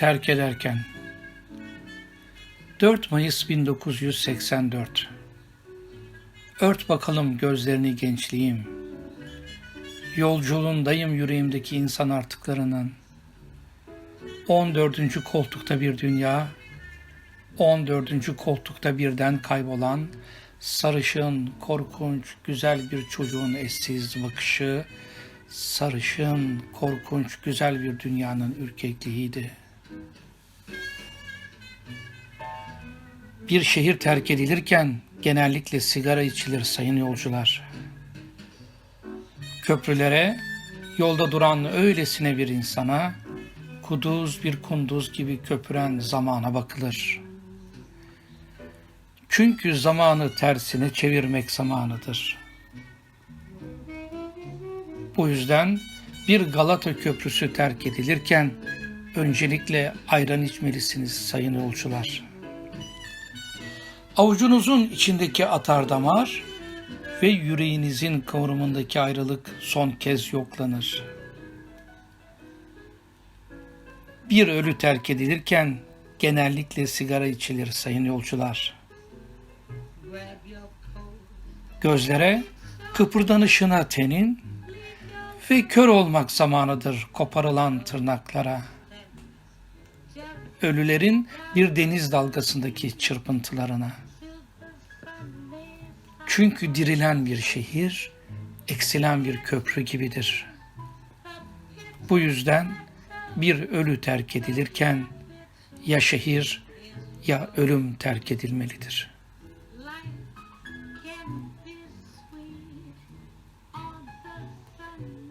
terk ederken 4 Mayıs 1984 Ört bakalım gözlerini gençliğim Yolculuğundayım yüreğimdeki insan artıklarının 14. koltukta bir dünya 14. koltukta birden kaybolan sarışın, korkunç, güzel bir çocuğun eşsiz bakışı, sarışın, korkunç, güzel bir dünyanın ürkekliğiydi. Bir şehir terk edilirken genellikle sigara içilir sayın yolcular. Köprülere, yolda duran öylesine bir insana, kuduz bir kunduz gibi köpüren zamana bakılır. Çünkü zamanı tersine çevirmek zamanıdır. Bu yüzden bir Galata Köprüsü terk edilirken öncelikle ayran içmelisiniz sayın yolcular. Avucunuzun içindeki atar damar ve yüreğinizin kıvrımındaki ayrılık son kez yoklanır. Bir ölü terk edilirken genellikle sigara içilir sayın yolcular. Gözlere kıpırdanışına tenin ve kör olmak zamanıdır koparılan tırnaklara. Ölülerin bir deniz dalgasındaki çırpıntılarına. Çünkü dirilen bir şehir, eksilen bir köprü gibidir. Bu yüzden bir ölü terk edilirken ya şehir ya ölüm terk edilmelidir.''